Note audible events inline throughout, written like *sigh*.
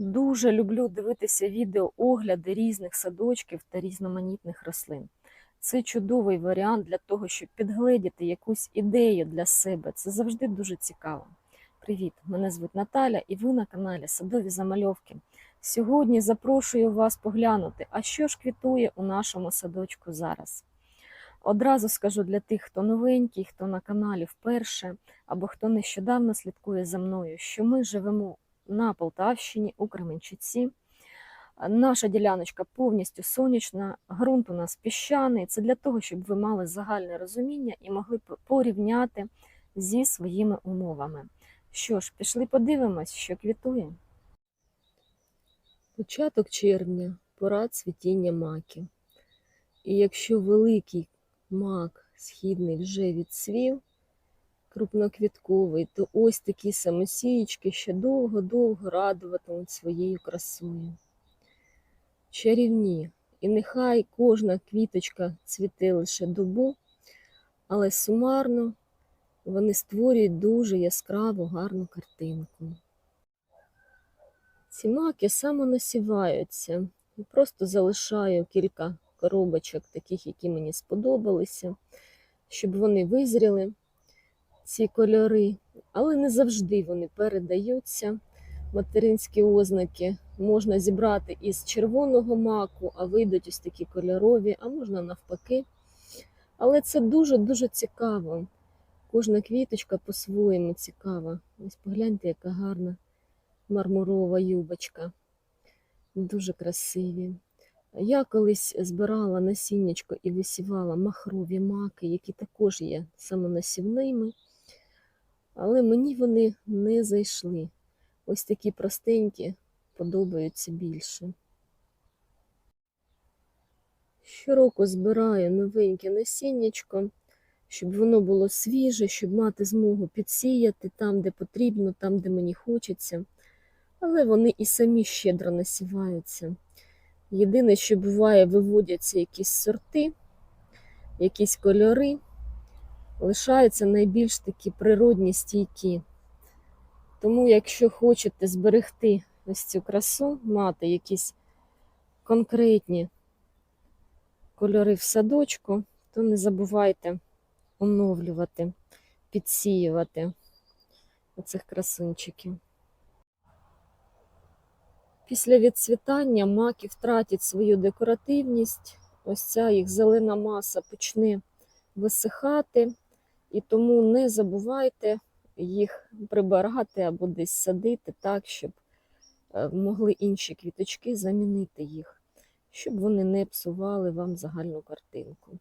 Дуже люблю дивитися відео огляди різних садочків та різноманітних рослин. Це чудовий варіант для того, щоб підгледіти якусь ідею для себе. Це завжди дуже цікаво. Привіт! Мене звуть Наталя і ви на каналі Садові Замальовки. Сьогодні запрошую вас поглянути, а що ж квітує у нашому садочку зараз. Одразу скажу для тих, хто новенький, хто на каналі вперше, або хто нещодавно слідкує за мною, що ми живемо на Полтавщині у Кременчуці. Наша діляночка повністю сонячна, ґрунт у нас піщаний. Це для того, щоб ви мали загальне розуміння і могли порівняти зі своїми умовами. Що ж, пішли подивимось, що квітує. Початок червня, пора цвітіння маків. І якщо великий мак східний вже відцвів, крупноквітковий, то ось такі самосієчки ще довго-довго радуватимуть своєю красою. Чарівні, і нехай кожна квіточка цвіте лише добу, але сумарно вони створюють дуже яскраву гарну картинку. Ці маки самонасіваються. Просто залишаю кілька коробочок, таких, які мені сподобалися, щоб вони визріли, ці кольори, але не завжди вони передаються. Материнські ознаки можна зібрати із червоного маку, а вийдуть ось такі кольорові, а можна навпаки. Але це дуже-дуже цікаво. Кожна квіточка по-своєму цікава. Ось погляньте, яка гарна мармурова юбочка. Дуже красиві. Я колись збирала насіннячко і висівала махрові маки, які також є самонасівними, але мені вони не зайшли. Ось такі простенькі подобаються більше. Щороку збираю новеньке насіннячко, щоб воно було свіже, щоб мати змогу підсіяти там, де потрібно, там, де мені хочеться. Але вони і самі щедро насіваються. Єдине, що буває, виводяться якісь сорти, якісь кольори, лишаються найбільш такі природні стійкі. Тому, якщо хочете зберегти ось цю красу, мати якісь конкретні кольори в садочку, то не забувайте оновлювати, підсіювати оцих красунчиків. Після відцвітання маки втратять свою декоративність, ось ця їх зелена маса почне висихати, і тому не забувайте їх прибирати або десь садити так, щоб е, могли інші квіточки замінити їх, щоб вони не псували вам загальну картинку.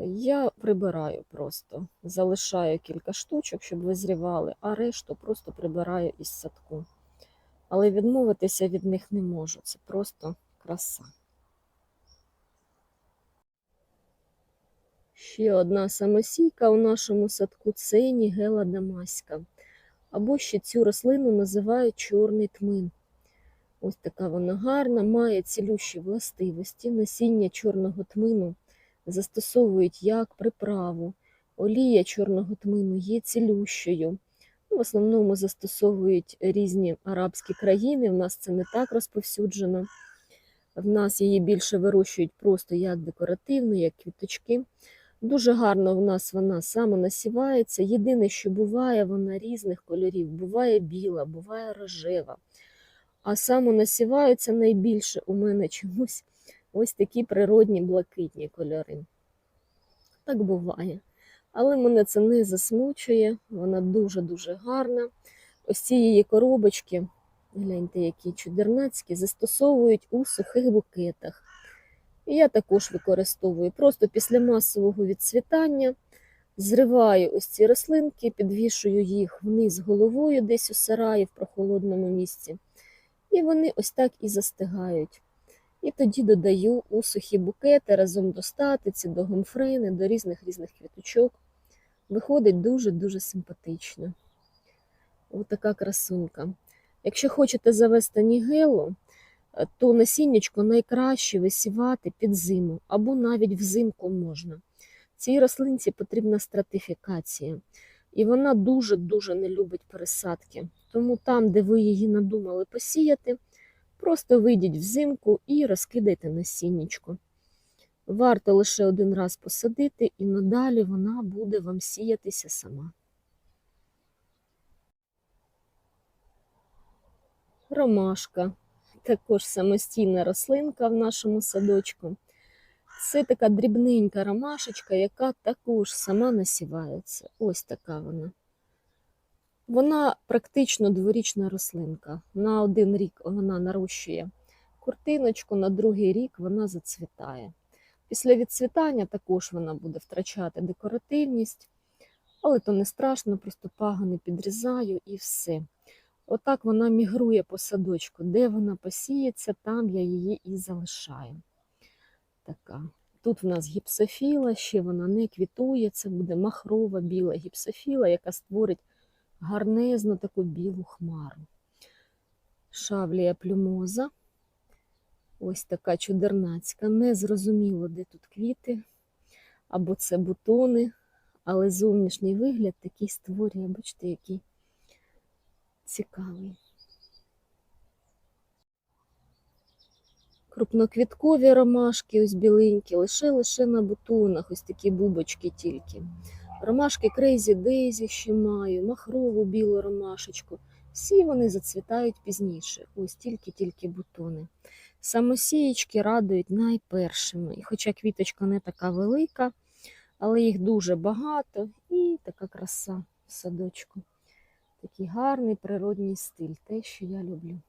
Я прибираю просто, залишаю кілька штучок, щоб визрівали, а решту просто прибираю із садку. Але відмовитися від них не можу. Це просто краса. Ще одна самосійка у нашому садку це нігела дамаська. Або ще цю рослину називають чорний тмин. Ось така вона гарна, має цілющі властивості. Насіння чорного тмину застосовують як приправу. Олія чорного тмину є цілющою. Ну, В основному застосовують різні арабські країни. В нас це не так розповсюджено. В нас її більше вирощують просто як декоративну, як квіточки. Дуже гарно в нас вона самонасівається. Єдине, що буває, вона різних кольорів. Буває біла, буває рожева. А самонасіваються найбільше у мене чомусь ось такі природні блакитні кольори. Так буває. Але мене це не засмучує, вона дуже-дуже гарна. Ось ці її коробочки, гляньте, які чудернацькі, застосовують у сухих букетах. І я також використовую просто після масового відцвітання. Зриваю ось ці рослинки, підвішую їх вниз головою, десь у сараї в прохолодному місці. І вони ось так і застигають. І тоді додаю у сухі букети разом до статиці, до гомфрени, до різних різних квіточок. Виходить дуже-дуже симпатично. Ось така красунка. Якщо хочете завести нігелу, то насіннячко найкраще висівати під зиму або навіть взимку можна. Цій рослинці потрібна стратифікація, і вона дуже-дуже не любить пересадки. Тому там, де ви її надумали посіяти, просто вийдіть взимку і розкидайте насіннячко. Варто лише один раз посадити, і надалі вона буде вам сіятися сама. Ромашка також самостійна рослинка в нашому садочку. Це така дрібненька ромашечка, яка також сама насівається. Ось така вона. Вона практично дворічна рослинка. На один рік вона нарощує куртиночку, на другий рік вона зацвітає. Після відцвітання також вона буде втрачати декоративність, але то не страшно, просто пагони підрізаю і все. Отак вона мігрує по садочку. Де вона посіється, там я її і залишаю. Така. Тут в нас гіпсофіла, ще вона не квітує, це буде махрова біла гіпсофіла, яка створить гарнезну таку білу хмару. Шавлія плюмоза. Ось така чудернацька. Незрозуміло, де тут квіти, або це бутони, але зовнішній вигляд такий створює, бачите, який цікавий. Крупноквіткові ромашки, ось біленькі, лише лише на бутонах, ось такі бубочки тільки. Ромашки Crazy Daisy ще маю, махрову білу ромашечку. Всі вони зацвітають пізніше. Ось тільки-тільки бутони. Самосієчки радують найпершими. І хоча квіточка не така велика, але їх дуже багато і така краса в садочку. Такий гарний природній стиль, те, що я люблю.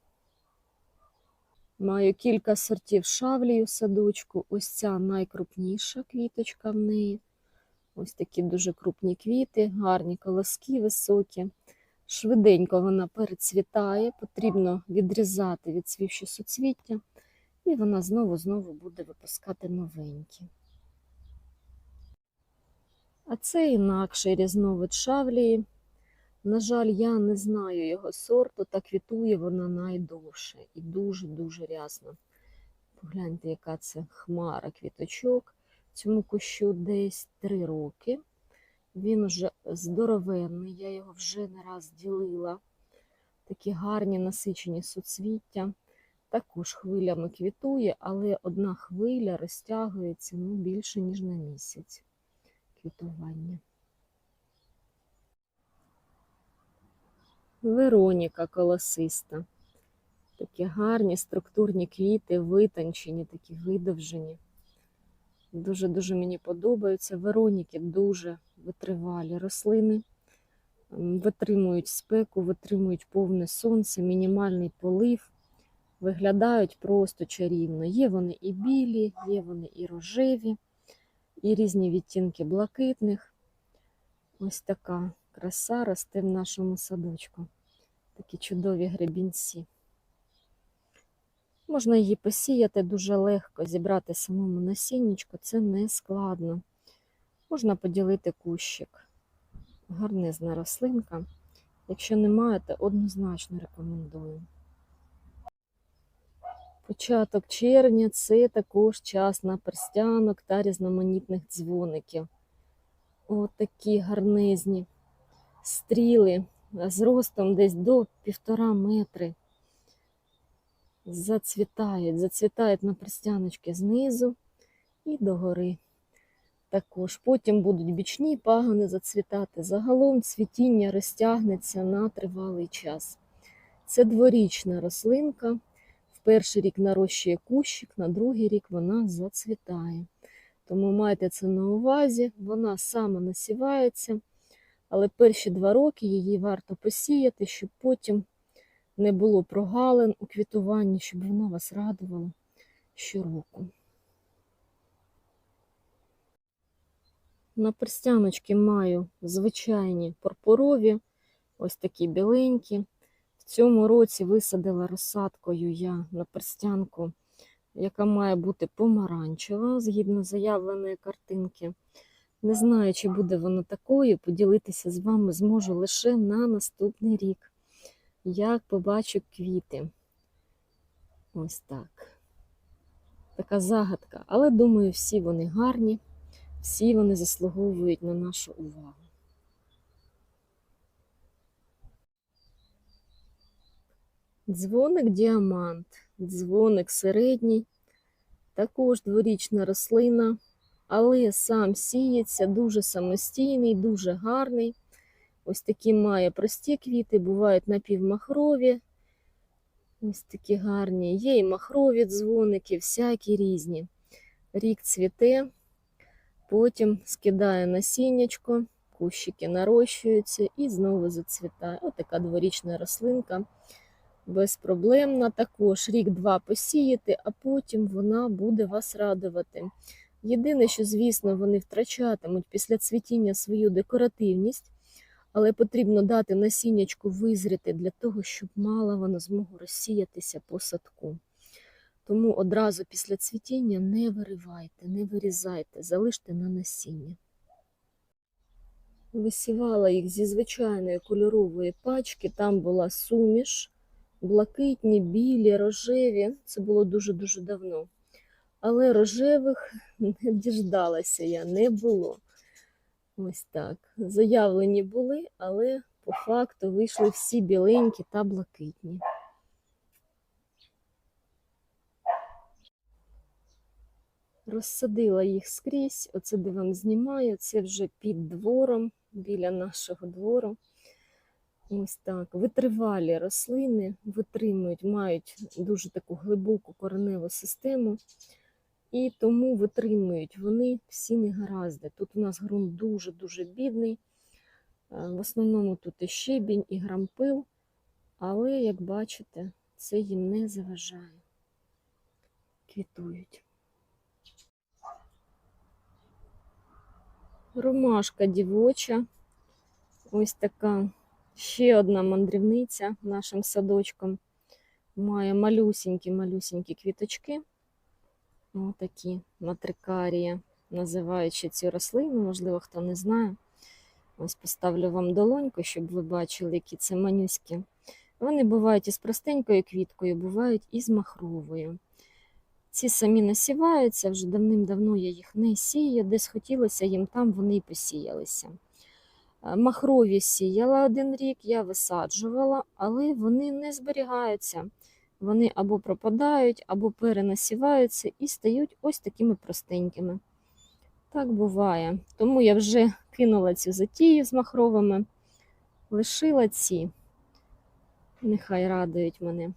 Маю кілька сортів шавлії у садочку. Ось ця найкрупніша квіточка в неї. Ось такі дуже крупні квіти, гарні колоски високі. Швиденько вона перецвітає, потрібно відрізати відцвівші суцвіття, і вона знову-знову буде випускати новенькі. А це інакший різновид шавлії. На жаль, я не знаю його сорту, та квітує вона найдовше і дуже-дуже рясно. Погляньте, яка це хмара квіточок. Цьому кущу десь 3 роки. Він вже здоровенний, я його вже не раз ділила. Такі гарні насичені суцвіття. Також хвилями квітує, але одна хвиля розтягується ну, більше, ніж на місяць квітування. Вероніка колосиста. Такі гарні структурні квіти, витончені, такі видовжені. Дуже-дуже мені подобаються. Вероніки дуже витривалі рослини, витримують спеку, витримують повне сонце, мінімальний полив. Виглядають просто чарівно. Є вони і білі, є вони і рожеві, і різні відтінки блакитних. Ось така краса росте в нашому садочку. Такі чудові гребінці. Можна її посіяти дуже легко, зібрати самому насіннячку, це не складно. Можна поділити кущик. Гарнизна рослинка. Якщо не маєте, однозначно рекомендую. Початок червня це також час на перстянок та різноманітних дзвоників. От такі гарнизні стріли з ростом десь до півтора метри зацвітають, зацвітають на перстяночки знизу і догори. Також потім будуть бічні пагони зацвітати. Загалом цвітіння розтягнеться на тривалий час. Це дворічна рослинка. В перший рік нарощує кущик, на другий рік вона зацвітає. Тому майте це на увазі, вона сама насівається, але перші два роки її варто посіяти, щоб потім не було прогалин у квітуванні, щоб вона вас радувала щороку. На перстяночки маю звичайні пурпурові, ось такі біленькі. В цьому році висадила розсадкою я на перстянку, яка має бути помаранчева, згідно заявленої картинки. Не знаю, чи буде вона такою, поділитися з вами зможу лише на наступний рік як побачу квіти. Ось так. Така загадка. Але думаю, всі вони гарні, всі вони заслуговують на нашу увагу. Дзвоник діамант, дзвоник середній, також дворічна рослина, але сам сіється дуже самостійний, дуже гарний. Ось такі має прості квіти, бувають напівмахрові. Ось такі гарні. Є і махрові дзвоники, всякі різні. Рік цвіте, потім скидає насіннячко, кущики нарощуються і знову зацвітає. Ось така дворічна рослинка. Безпроблемна. Також рік-два посіяти, а потім вона буде вас радувати. Єдине, що, звісно, вони втрачатимуть після цвітіння свою декоративність, але потрібно дати насіннячку визріти для того, щоб мала вона змогу розсіятися по садку. Тому одразу після цвітіння не виривайте, не вирізайте, залиште на насіння. Висівала їх зі звичайної кольорової пачки, там була суміш, блакитні, білі, рожеві. Це було дуже-дуже давно. Але рожевих *laughs* не діждалася я, не було. Ось так. Заявлені були, але по факту вийшли всі біленькі та блакитні. Розсадила їх скрізь, оце де вам знімаю, це вже під двором, біля нашого двору. Ось так. Витривалі рослини, витримують, мають дуже таку глибоку кореневу систему. І тому витримують вони всі негаразди. Тут у нас ґрунт дуже-дуже бідний. Е, В основному тут і щебінь, і грампил, але, як бачите, це їм не заважає. Квітують. Ромашка дівоча. Ось така ще одна мандрівниця нашим садочком. Має малюсінькі-малюсінькі квіточки. Отакі матрикарія, називаючи цю рослину, можливо, хто не знає. Ось поставлю вам долоньку, щоб ви бачили, які це манюські. Вони бувають із простенькою квіткою, бувають і з махровою. Ці самі насіваються, вже давним-давно я їх не сію, десь хотілося їм там вони і посіялися. Е, Махрові сіяла один рік, я висаджувала, але вони не зберігаються. Вони або пропадають, або перенасіваються і стають ось такими простенькими. Так буває. Тому я вже кинула цю затію з махровими, лишила ці. Нехай радують мене.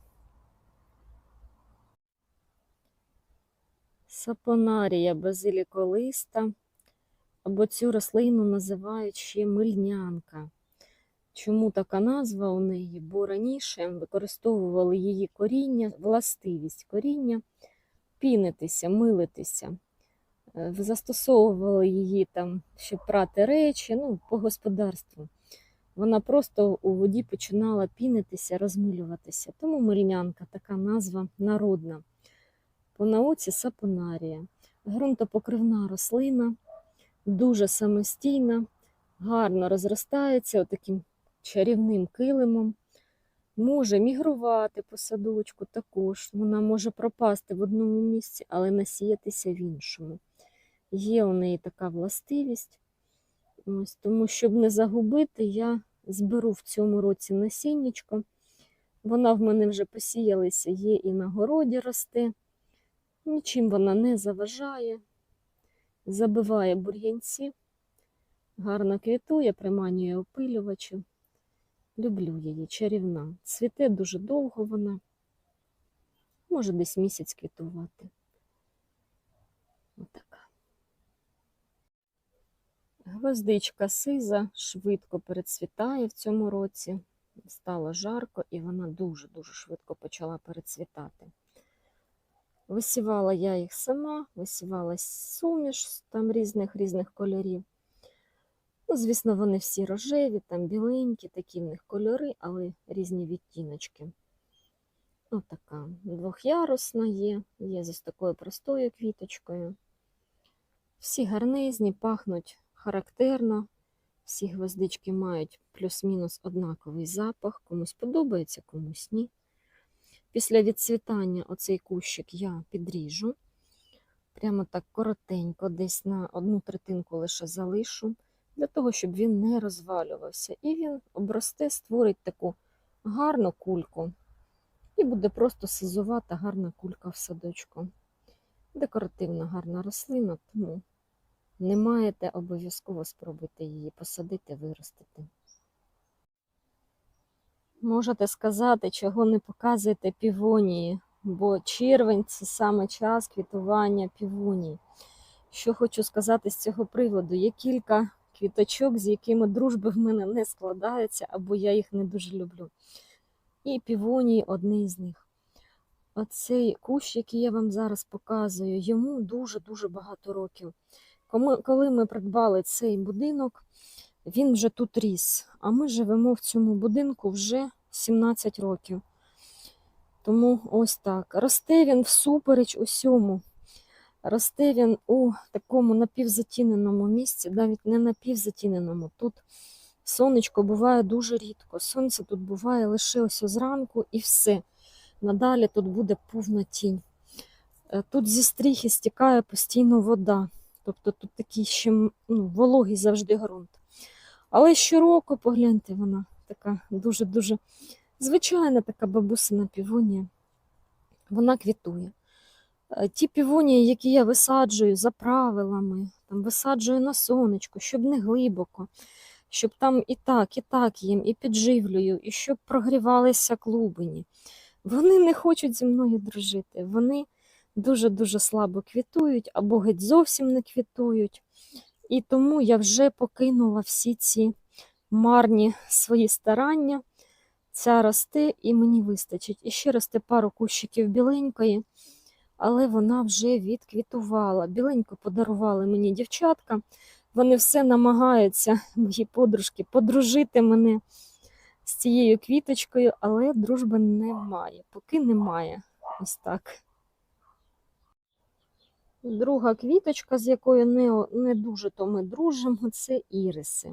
Сапонарія базиліколиста, або цю рослину називають ще мильнянка. Чому така назва у неї? Бо раніше використовували її коріння, властивість коріння, пінитися, милитися. Е, Застосовували її там, щоб прати речі, ну, по господарству. Вона просто у воді починала пінитися, розмилюватися. Тому мильнянка така назва народна. По науці сапонарія. Грунтопокривна рослина, дуже самостійна, гарно розростається отаким чарівним килимом. Може мігрувати по садочку також. Вона може пропасти в одному місці, але насіятися в іншому. Є у неї така властивість. Ось, тому, щоб не загубити, я зберу в цьому році насіннячко. Вона в мене вже посіялася, є і на городі росте. Нічим вона не заважає, забиває бур'янці, гарно квітує, приманює опилювачів. Люблю її, чарівна. Цвіте дуже довго вона, може десь місяць квітувати. Отака. Гвоздичка сиза швидко перецвітає в цьому році. Стало жарко і вона дуже-дуже швидко почала перецвітати. Висівала я їх сама, висівала суміш там різних різних кольорів. Ну, звісно, вони всі рожеві, там біленькі, такі в них кольори, але різні відтіночки. Отака двохярусна є, є з ось такою простою квіточкою. Всі гарнизні, пахнуть характерно. Всі гвоздички мають плюс-мінус однаковий запах. Комусь подобається, комусь ні. Після відцвітання оцей кущик я підріжу. Прямо так коротенько, десь на одну третинку лише залишу, для того, щоб він не розвалювався. І він обросте, створить таку гарну кульку. І буде просто сизувата гарна кулька в садочку. Декоративна гарна рослина, тому не маєте обов'язково спробуйте її посадити, виростити. Можете сказати, чого не показуєте півонії, бо червень це саме час квітування півоній. Що хочу сказати з цього приводу? Є кілька квіточок, з якими дружби в мене не складається, або я їх не дуже люблю. І півонії одне із них. Оцей кущ, який я вам зараз показую, йому дуже-дуже багато років. Коли ми придбали цей будинок, він вже тут ріс, а ми живемо в цьому будинку вже 17 років. Тому ось так. Росте він всупереч усьому. Росте він у такому напівзатіненому місці, навіть не напівзатіненому. Тут сонечко буває дуже рідко. Сонце тут буває лише ось зранку і все. Надалі тут буде повна тінь. Е, Тут зі стріхи стікає постійно вода. Тобто тут такий ще ну, вологий завжди ґрунт. Але щороку, погляньте, вона така дуже-дуже звичайна така бабусина півонія. Вона квітує. Е, Ті півонії, які я висаджую за правилами, там висаджую на сонечко, щоб не глибоко, щоб там і так, і так їм, і підживлюю, і щоб прогрівалися клубені. Вони не хочуть зі мною дружити. Вони дуже-дуже слабо квітують або геть зовсім не квітують. І тому я вже покинула всі ці марні свої старання. Ця росте і мені вистачить. І ще росте пару кущиків біленької, але вона вже відквітувала. Біленьку подарували мені дівчатка. Вони все намагаються, *laughs* мої подружки, подружити мене з цією квіточкою, але дружби немає. Поки немає. Ось так. Друга квіточка, з якою не, не дуже то ми дружимо, це іриси.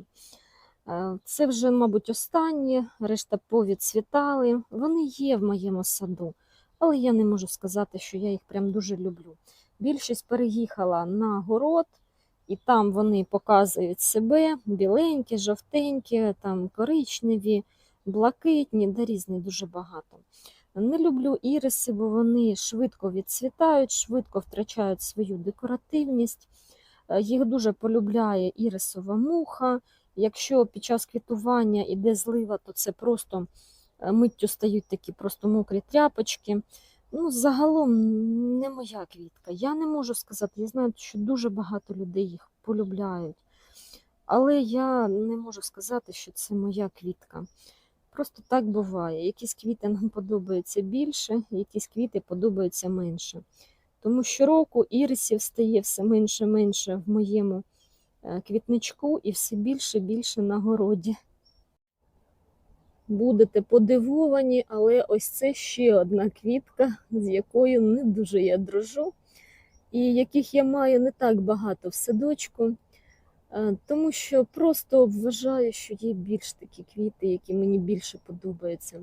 Е, Це вже, мабуть, останні, решта повідцвітали. Вони є в моєму саду, але я не можу сказати, що я їх прям дуже люблю. Більшість переїхала на город, і там вони показують себе біленькі, жовтенькі, там коричневі, блакитні, да різні дуже багато. Не люблю іриси, бо вони швидко відцвітають, швидко втрачають свою декоративність. Е, Їх дуже полюбляє ірисова муха. Якщо під час квітування іде злива, то це просто миттю стають такі просто мокрі тряпочки. Ну, загалом не моя квітка. Я не можу сказати, я знаю, що дуже багато людей їх полюбляють. Але я не можу сказати, що це моя квітка. Просто так буває. Якісь квіти нам *laughs* подобаються більше, якісь квіти подобаються менше. Тому щороку ірисів стає все менше менше в моєму е, квітничку і все більше більше на городі. Будете подивовані, але ось це ще одна квітка, з якою не дуже я дружу, і яких я маю не так багато в садочку. Е, Тому що просто вважаю, що є більш такі квіти, які мені більше подобаються.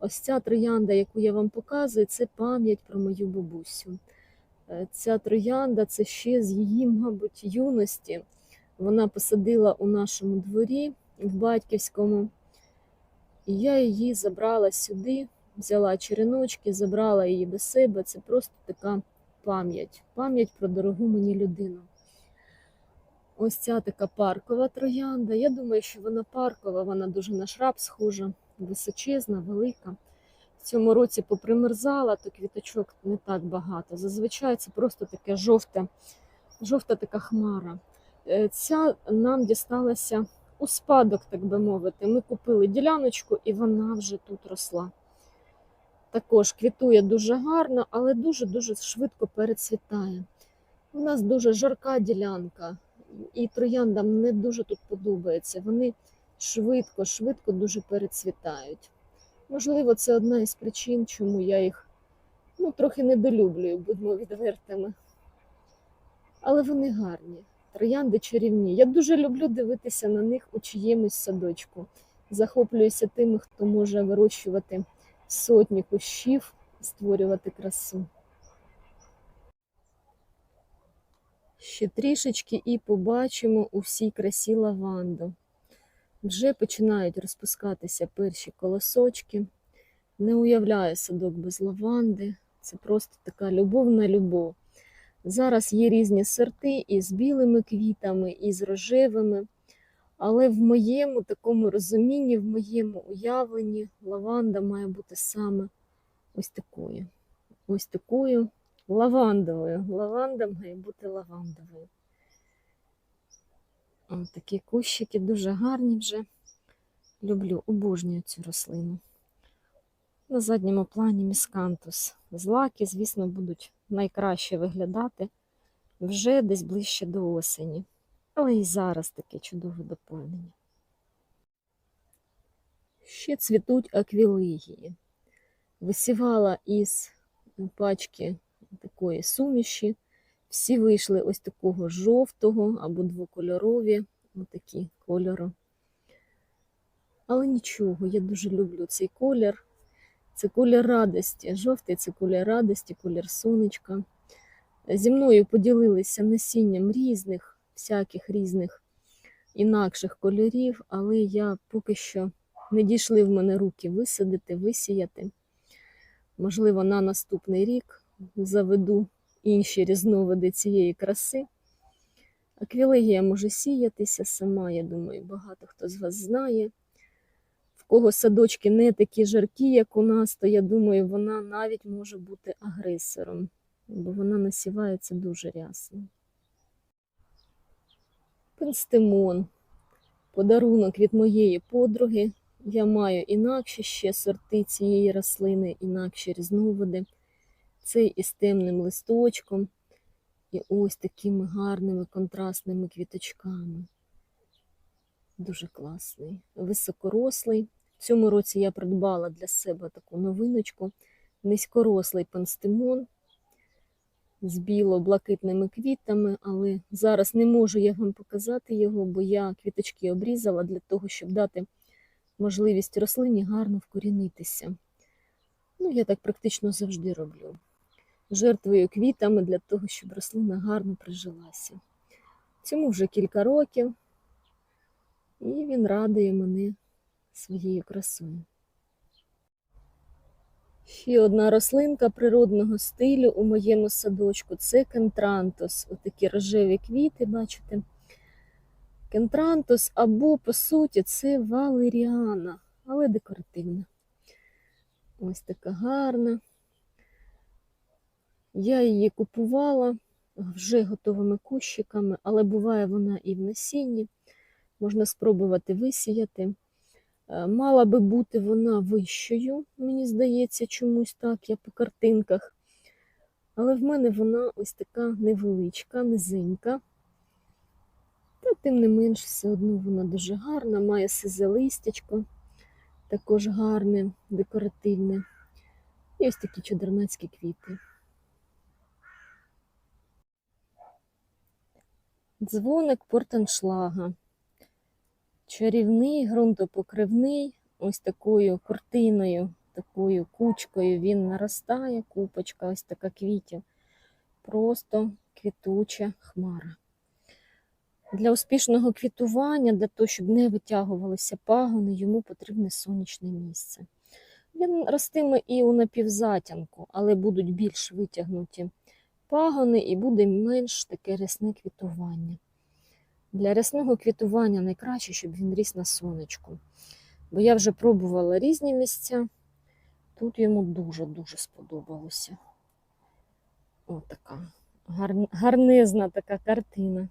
Ось ця троянда, яку я вам показую, це пам'ять про мою бабусю. Е, Ця троянда це ще з її, мабуть, юності. Вона посадила у нашому дворі в батьківському. І я її забрала сюди, взяла череночки, забрала її до себе. Це просто така пам'ять. Пам'ять про дорогу мені людину. Ось ця така паркова троянда. Я думаю, що вона паркова, вона дуже на шраб схожа, височезна, велика. В цьому році попримерзала, то квіточок не так багато. Зазвичай це просто таке жовте, жовта така хмара. Е, Ця нам дісталася у спадок, так би мовити. Ми купили діляночку, і вона вже тут росла. Також квітує дуже гарно, але дуже-дуже швидко перецвітає. У нас дуже жарка ділянка, і трояндам не дуже тут подобається. Вони швидко, швидко дуже перецвітають. Можливо, це одна із причин, чому я їх ну, трохи недолюблюю, будьмо відвертими. Але вони гарні. Троянди чарівні. Я дуже люблю дивитися на них у чиємусь садочку. Захоплююся тими, хто може вирощувати сотні кущів, створювати красу. Ще трішечки і побачимо у всій красі лаванду. Вже починають розпускатися перші колосочки. Не уявляю садок без лаванди. Це просто така любовна любов. Зараз є різні сорти і з білими квітами, і з рожевими. Але в моєму такому розумінні, в моєму уявленні лаванда має бути саме ось такою. Ось такою лавандовою. Лаванда має бути лавандовою. Ось такі кущики дуже гарні вже. Люблю, обожнюю цю рослину. На задньому плані міскантус. Злаки, звісно, будуть найкраще виглядати вже десь ближче до осені. Але і зараз таке чудове доповнення. Ще цвітуть аквілегії. Висівала із пачки такої суміші. Всі вийшли ось такого жовтого або двокольорові, отакі кольори. Але нічого, я дуже люблю цей колір. Це колір радості. Жовтий це колір радості, колір сонечка. Зі мною поділилися насінням різних, всяких різних інакших кольорів, але я поки що не дійшли в мене руки висадити, висіяти. Можливо, на наступний рік заведу інші різновиди цієї краси. Аквілегія може сіятися сама, я думаю, багато хто з вас знає. Кого садочки не такі жаркі, як у нас, то я думаю, вона навіть може бути агресором, бо вона насівається дуже рясно. Пенстемон. Подарунок від моєї подруги. Я маю інакші ще сорти цієї рослини, інакші різновиди. Цей із темним листочком і ось такими гарними контрастними квіточками. Дуже класний, високорослий. В цьому році я придбала для себе таку новиночку. Низькорослий панстимон з біло-блакитними квітами, але зараз не можу я вам показати його, бо я квіточки обрізала для того, щоб дати можливість рослині гарно вкорінитися. Ну, я так практично завжди роблю. Жертвую квітами для того, щоб рослина гарно прижилася. Цьому вже кілька років, і він радує мене своєю красою. Ще одна рослинка природного стилю у моєму садочку це кентрантус. Отакі рожеві квіти, бачите? Кентрантус або, по суті, це валеріана, але декоративна. Ось така гарна. Я її купувала вже готовими кущиками, але буває вона і в насінні. Можна спробувати висіяти. Е, Мала би бути вона вищою, мені здається, чомусь так, я по картинках. Але в мене вона ось така невеличка, низенька. Та тим не менш, все одно вона дуже гарна, має сизе листячко, також гарне, декоративне. І ось такі чудернацькі квіти. Дзвоник портеншлага. Чарівний, ґрунтопокривний, ось такою куртиною, такою кучкою він наростає, купочка, ось така квітів. Просто квітуча хмара. Для успішного квітування, для того, щоб не витягувалися пагони, йому потрібне сонячне місце. Він ростиме і у напівзатянку, але будуть більш витягнуті пагони і буде менш таке рясне квітування. Для рясного квітування найкраще, щоб він ріс на сонечку. Бо я вже пробувала різні місця. Тут йому дуже-дуже сподобалося. О, така гар... гарнизна така картина.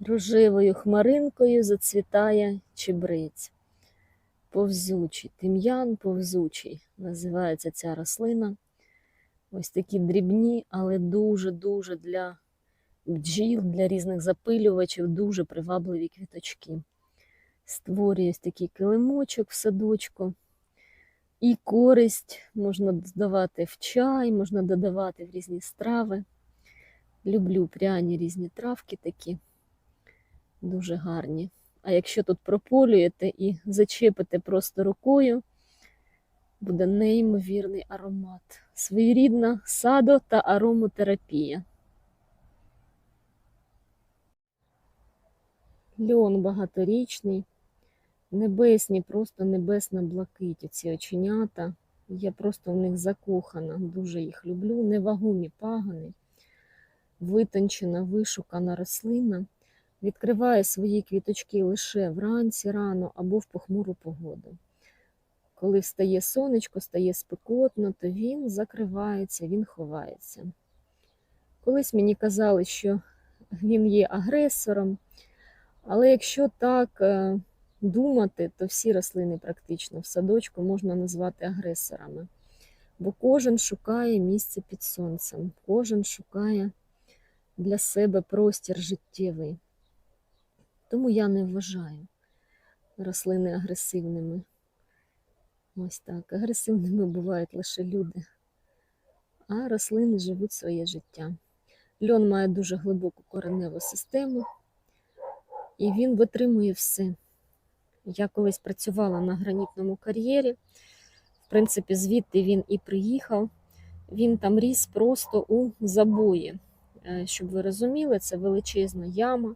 Рожевою хмаринкою зацвітає чебриць. Повзучий, тим'ян повзучий називається ця рослина. Ось такі дрібні, але дуже-дуже для бджіл, для різних запилювачів, дуже привабливі квіточки. Створює ось такий килимочок в садочку. І користь можна додавати в чай, можна додавати в різні страви. Люблю пряні різні травки такі, дуже гарні. А якщо тут прополюєте і зачепите просто рукою, буде неймовірний аромат. Своєрідна садо та аромотерапія. Льон багаторічний, небесні, просто небесна блакить. Ці оченята. Я просто в них закохана, дуже їх люблю. Невагомі пагани, витончена, вишукана рослина. Відкриває свої квіточки лише вранці рано або в похмуру погоду. Коли встає сонечко, стає спекотно, то він закривається, він ховається. Колись мені казали, що він є агресором, але якщо так е, думати, то всі рослини практично в садочку можна назвати агресорами. Бо кожен шукає місце під сонцем, кожен шукає для себе простір життєвий. Тому я не вважаю рослини агресивними. Ось так. Агресивними бувають лише люди, а рослини живуть своє життя. Льон має дуже глибоку кореневу систему, і він витримує все. Я колись працювала на гранітному кар'єрі. В принципі, звідти він і приїхав. Він там ріс просто у забої. Е, Щоб ви розуміли, це величезна яма,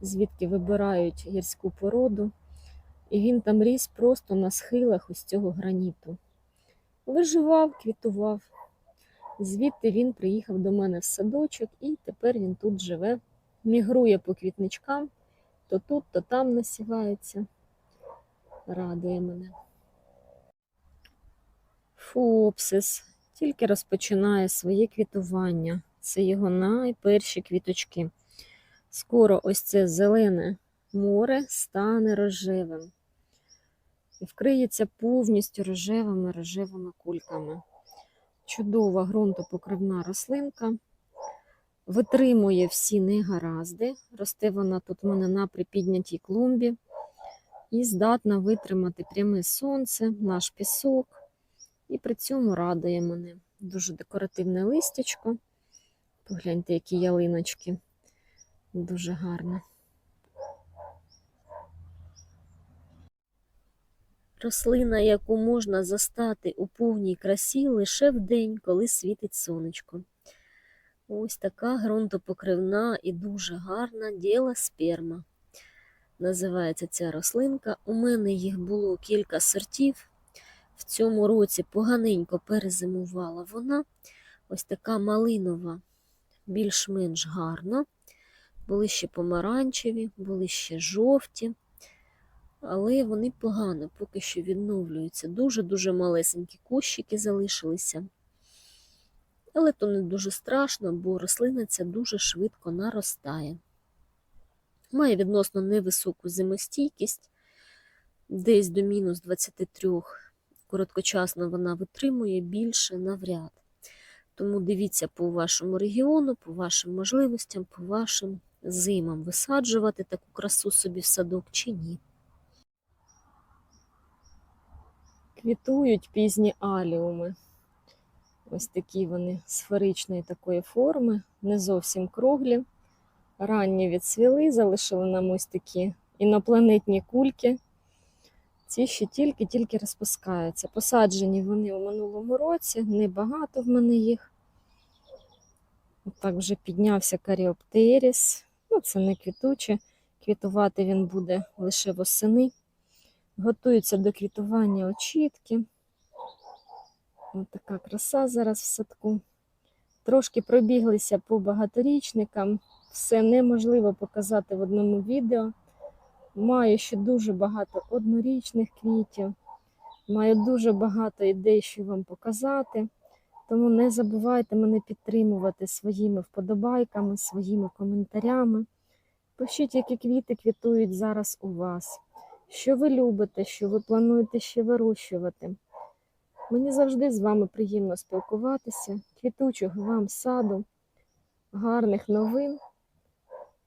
звідки вибирають гірську породу. І він там ріс просто на схилах ось цього граніту. Виживав, квітував. Звідти він приїхав до мене в садочок, і тепер він тут живе, мігрує по квітничкам, то тут, то там насівається. Радує мене. Фопсис тільки розпочинає своє квітування. Це його найперші квіточки. Скоро ось це зелене море стане рожевим і вкриється повністю рожевими рожевими кульками. Чудова ґрунтопокривна рослинка. Витримує всі негаразди. Росте вона тут в мене на припіднятій клумбі і здатна витримати пряме сонце, наш пісок. І при цьому радує мене. Дуже декоративне листячко. Погляньте, які ялиночки. Дуже гарно. Рослина, яку можна застати у повній красі лише в день, коли світить сонечко. Ось така ґрунтопокривна і дуже гарна діла сперма. Називається ця рослинка. У мене їх було кілька сортів. В цьому році поганенько перезимувала вона. Ось така малинова, більш-менш гарна. Були ще помаранчеві, були ще жовті але вони погано поки що відновлюються. Дуже-дуже малесенькі кущики залишилися. Але то не дуже страшно, бо рослина ця дуже швидко наростає. Має відносно невисоку зимостійкість, десь до мінус 23. Короткочасно вона витримує більше навряд. Тому дивіться по вашому регіону, по вашим можливостям, по вашим зимам, висаджувати таку красу собі в садок чи ні. Квітують пізні аліуми. Ось такі вони сферичної такої форми, не зовсім круглі. Ранні відсвіли, залишили нам ось такі інопланетні кульки. Ці ще тільки-тільки розпускаються. Посаджені вони у минулому році, небагато в мене їх. Отак вже піднявся каріоптеріс. Ну, це не квітуче. Квітувати він буде лише восени. Готуються до квітування очітки. Ось така краса зараз в садку. Трошки пробіглися по багаторічникам. Все неможливо показати в одному відео. Маю ще дуже багато однорічних квітів. Маю дуже багато ідей, що вам показати. Тому не забувайте мене підтримувати своїми вподобайками, своїми коментарями. Пишіть, які квіти квітують зараз у вас що ви любите, що ви плануєте ще вирощувати. Мені завжди з вами приємно спілкуватися, квітучого вам саду, гарних новин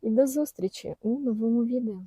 і до зустрічі у новому відео.